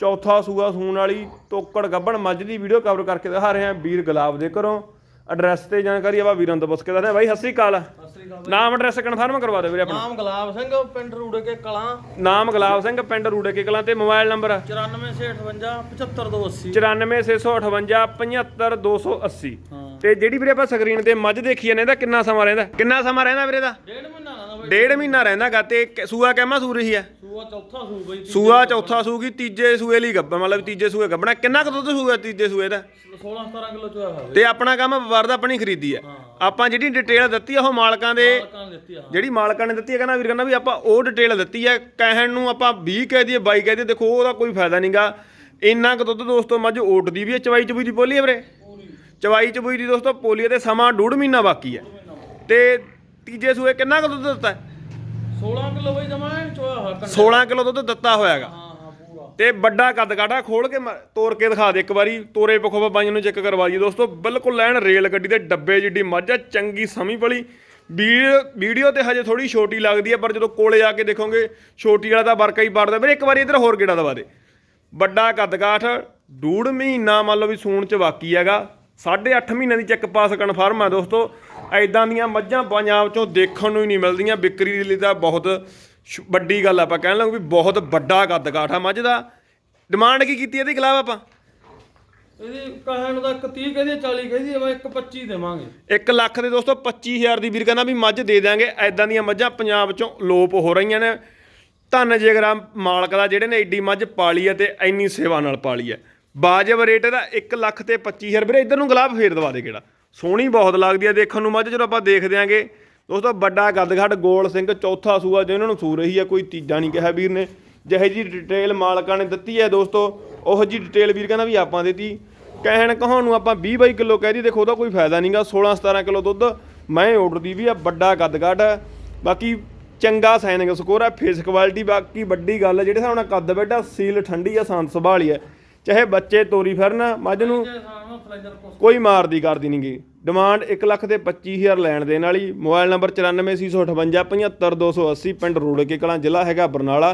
ਚੌਥਾ ਸੂਆ ਸੂਣ ਵਾਲੀ ਤੋਕੜ ਗੱਬਣ ਮੱਝ ਦੀ ਵੀਡੀਓ ਕਵਰ ਕਰਕੇ ਦਿਖਾ ਰਹੇ ਹਾਂ। ਵੀਰ ਗੁਲਾਬ ਦੇ ਘਰੋਂ। ਐਡਰੈਸ ਤੇ ਜਾਣਕਾਰੀ ਆਪਾਂ ਵੀਰਾਂ ਤੋਂ ਪੁੱਛ ਕੇ ਦੱਸਦੇ ਹਾਂ। ਬਾਈ ਸਤਿ ਸ੍ਰੀ ਅਕਾਲ। ਨਾਮ ਐਡਰੈਸ ਕਨਫਰਮ ਕਰਵਾ ਦਿਓ ਵੀਰੇ ਆਪਣਾ। ਨਾਮ ਗੁਲਾਬ ਸਿੰਘ ਪਿੰਡ ਰੂੜੇ ਕੇ ਕਲਾਂ। ਨਾਮ ਗੁਲਾਬ ਸਿੰਘ ਪਿੰਡ ਰੂੜੇ ਕੇ ਕਲਾਂ ਤੇ ਮੋਬਾਈਲ ਨੰਬਰ 9458 75280 94658 75280 ਹਾਂ। ਤੇ ਜਿਹੜੀ ਵੀਰੇ ਆਪਾਂ ਸਕਰੀਨ ਤੇ ਮੱਝ ਦੇਖੀ ਜਾਂਦੇ ਇਹਦਾ ਕਿੰਨਾ ਸਮਾਂ ਰਹਿੰਦਾ? ਕਿੰਨਾ ਸਮਾਂ ਰਹਿੰਦਾ ਵੀਰੇ ਦਾ ਡੇਢ ਮਹੀਨਾ ਬਈ। ਡੇਢ ਮਹੀਨਾ ਰਹਿੰਦਾਗਾ ਤੇ ਸੂਆ ਕਹਿਮਾ ਸੂ ਰਹੀ ਆ? ਸੂਆ ਚੌਥਾ ਸੂ ਬਈ ਸੂਆ ਚੌਥਾ ਸੂਗੀ ਤੀਜੇ ਸੂਏ ਲਈ ਗੱਬਾ ਮਤਲਬ ਤੀਜੇ ਸੂਏ ਗੱਬਣਾ। ਕਿੰਨਾ ਕੁ ਦੁੱਧ ਸੂਆ ਤੀਜੇ ਸੂਏ ਦਾ? 16 17 ਕਿਲੋ ਚੋਇਆ ਹੋਵੇ ਤੇ ਆਪਣਾ ਕੰਮ ਵਪਾਰ ਦਾ ਆਪਣੀ ਖਰੀਦੀ ਆ। ਆਪਾਂ ਜਿਹੜੀ ਡਿਟੇਲ ਦਿੱਤੀ ਆ ਉਹ ਮਾਲਕਾਂ ਦੇ ਕਾਂ ਦਿੱਤੀ ਆ ਜਿਹੜੀ ਮਾਲਕਾਂ ਨੇ ਦਿੱਤੀ ਹੈ ਕਹਿੰਦਾ ਵੀਰ ਕਹਿੰਦਾ ਵੀ ਆਪਾਂ ਉਹ ਡਿਟੇਲ ਦਿੱਤੀ ਹੈ ਕਹਿਣ ਨੂੰ ਆਪਾਂ 20 ਕਹਿ ਦਈਏ 22 ਕਹਿ ਦਈਏ ਦੇਖੋ ਉਹਦਾ ਕੋਈ ਫਾਇਦਾ ਨਹੀਂਗਾ ਇੰਨਾ ਕੁ ਦੁੱਧ ਦੋਸਤੋ ਮੱਝ ਓਟਦੀ ਵੀ ਹੈ ਚਵਾਈ ਚਬੂਈ ਦੀ ਪੋਲੀ ਹੈ ਵੀਰੇ? ਚਵਾਈ ਚਬੂਈ ਦੀ ਦੋਸਤੋ ਪੋਲੀ ਹੈ ਤੇ ਸਮਾਂ ਡੂਢ ਮਹੀਨਾ ਬਾਕੀ ਹੈ ਤੇ ਤੀਜੇ ਸੂਏ ਕਿੰਨਾ ਕੁ ਦੁੱਧ ਦਿੱਤਾ? ਹੈ? 16 ਕਿਲੋ ਬਈ ਜਮਾ ਚੋਇਆ ਹੋਇਆ ਕੰਡਾ 16 ਕਿਲੋ ਦੁੱਧ ਦਿੱਤਾ ਹੋਇਆਗਾ। ਹਾਂ ਹਾਂ ਪੂਰਾ। ਤੇ ਵੱਡਾ ਕੱਦ ਕਾਟਾ ਖੋਲ ਕੇ ਤੋੜ ਕੇ ਦਿਖਾ ਦੇ ਇੱਕ ਵਾਰੀ। ਤੋਰੇ ਪੱਖੋਂ ਬਾਈਆਂ ਨੂੰ ਚੈੱਕ ਕਰਵਾ ਜੀ ਦੋਸਤੋ। ਬਿਲਕੁਲ ਲੈਣ ਰੇਲ ਗੱਡੀ ਦੇ ਡੱਬੇ ਜਿੱਡੀ ਮੱਝ ਆ ਚੰਗੀ ਸਮੀ ਪਲੀ। ਵੀਡੀਓ ਵੀਡੀਓ ਤੇ ਹਜੇ ਥੋੜੀ ਛੋਟੀ ਲੱਗਦੀ ਹੈ ਪਰ ਜਦੋਂ ਕੋਲੇ ਆ ਕੇ ਦੇਖੋਗੇ ਛੋਟੀ ਵਾਲਾ ਤਾਂ ਵਰਕਾ ਹੀ ਪਾੜਦਾ। ਵੀਰੇ ਇੱਕ ਵਾਰੀ ਇੱਧਰ ਹੋਰ ਗੇੜਾ ਦਵਾ ਦੇ। ਵੱਡਾ ਕੱਦ ਕਾਠ ਡੂੜ ਮਹੀਨਾ ਮੰਨ ਲਓ ਵੀ ਸੂਣ ਚ ਬਾਕੀ ਹੈਗਾ। 8.5 ਮਹੀਨਿਆਂ ਦੀ ਚੈੱਕ ਪਾਸ ਕਨਫਰਮ ਹੈ ਦੋਸਤੋ। ਐਦਾਂ ਦੀਆਂ ਮੱਝਾਂ ਪੰਜਾਬ ਚੋਂ ਦੇਖਣ ਨੂੰ ਹੀ ਨਹੀਂ ਮਿਲਦੀਆਂ। ਵਿਕਰੀ ਦੇ ਲਈ ਤਾਂ ਬਹੁਤ ਵੱਡੀ ਗੱਲ ਆਪਾਂ ਕਹਿਣ ਲੱਗ ਵੀ ਬਹੁਤ ਵੱਡਾ ਕੱਦ ਕਾਠ ਆ ਮੱਝ ਦਾ। ਡਿਮਾਂਡ ਕੀ ਕੀਤੀ ਇਹਦੀ ਖਿਲਾਫ ਆਪਾਂ? ਇਹਦੀ ਕਹਿਣ ਇੱਕ 30 ਕਹਦੀ 40 ਕਹਦੀ ਆ ਇੱਕ 25 ਦੇਵਾਂਗੇ। 1 ਲੱਖ ਦੇ ਦੋਸਤੋ 25000 ਦੀ ਵੀਰ ਕਹਿੰਦਾ ਵੀ ਮੱਝ ਦੇ ਦਿਆਂਗੇ। ਐਦਾਂ ਦੀਆਂ ਮੱਝਾਂ ਪੰਜਾਬ ਚੋਂ ਲੋਪ ਹੋ ਰਹੀਆਂ ਨੇ। ਧੰਨ ਜੇਗਰਾ ਮਾਲਕ ਦਾ ਜਿਹੜੇ ਨੇ ਐਡੀ ਮੱਝ ਪਾਲੀ ਹੈ ਤੇ ਇੰਨੀ ਸੇਵਾ ਨਾਲ ਪਾਲੀ ਹੈ ਬਾਜਬ ਰੇਟ ਇਹਦਾ 1 ਲੱਖ ਤੇ 25000 ਵੀਰੇ, ਇੱਧਰ ਨੂੰ ਗੁਲਾਬ ਫੇਰ ਦਵਾ ਦੇ ਕਿਹੜਾ? ਸੋਹਣੀ ਬਹੁਤ ਲੱਗਦੀ ਹੈ ਦੇਖਣ ਨੂੰ। ਮੱਝ ਜਦੋਂ ਆਪਾਂ ਦੇਖਦੇ ਦਿਆਂਗੇ, ਦੋਸਤੋ, ਵੱਡਾ ਗੱਦਗੱਡ ਗੋਲ ਸਿੰਘ, ਚੌਥਾ ਸੂਆ, ਜਿਹਨਾਂ ਨੂੰ ਸੂ ਰਹੀ ਹੈ ਕੋਈ ਤੀਜਾ ਨਹੀਂ ਕਿਹਾ ਵੀਰ ਨੇ। ਜਿਹੇ ਜੀ ਡਿਟੇਲ ਮਾਲਕਾਂ ਨੇ ਦਿੱਤੀ ਹੈ ਦੋਸਤੋ, ਉਹੋ ਜੀ ਡਿਟੇਲ ਵੀਰ ਕਹਿੰਦਾ ਵੀ ਆਪਾਂ ਦਿੱਤੀ। ਕਹਿਣ ਕਹਾਉਣ ਨੂੰ ਆਪਾਂ 20 22 ਕਿਲੋ ਕਹਿ ਦੀ ਦੇਖੋ, ਉਹਦਾ ਕੋਈ ਫਾਇਦਾ ਨਹੀਂਗਾ 16 17 ਕਿਲੋ ਦੁੱਧ ਮੈਂ ਆਰਡਰ ਦੀ ਵੀ ਆ, ਵੱਡਾ ਗੱਦਗੱਡ। ਹੈ ਬਾਕੀ ਚੰਗਾ ਸਾਈਨਿੰਗ ਸਕੋਰ ਹੈ ਫੇਸ ਕੁਆਲਿਟੀ ਬਾਕੀ ਵੱਡੀ ਗੱਲ ਜਿਹੜੇ ਹਿਸਾਬ ਨਾਲ ਕੱਦ ਬੈਠਾ ਸੀਲ ਠੰਡੀ ਆ, ਸੰਤ ਸੰਭਾਲੀ ਹੈ ਚਾਹੇ ਬੱਚੇ ਤੋਰੀ ਫਿਰਨ ਮੱਝ ਨੂੰ ਕੋਈ ਮਾਰਦੀ ਕਰਦੀ ਨਹੀਂਗੀ ਡਿਮਾਂਡ 1 ਲੱਖ ਤੇ 25000 ਲੈਣ ਦੇਣ ਵਾਲੀ ਮੋਬਾਈਲ ਨੰਬਰ 9468575280 75280 ਪਿੰਡ ਰੋੜਕੇ ਕਲਾਂ ਜ਼ਿਲ੍ਹਾ ਹੈਗਾ ਬਰਨਾਲਾ।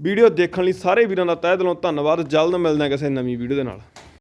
ਵੀਡੀਓ ਦੇਖਣ ਲਈ ਸਾਰੇ ਵੀਰਾਂ ਦਾ ਤਹਿ ਦਿਲੋਂ ਧੰਨਵਾਦ। ਜਲਦ ਮਿਲਦੇ ਹਾਂ ਕਿਸੇ ਨਵੀਂ ਵੀਡੀਓ ਦੇ ਨਾਲ।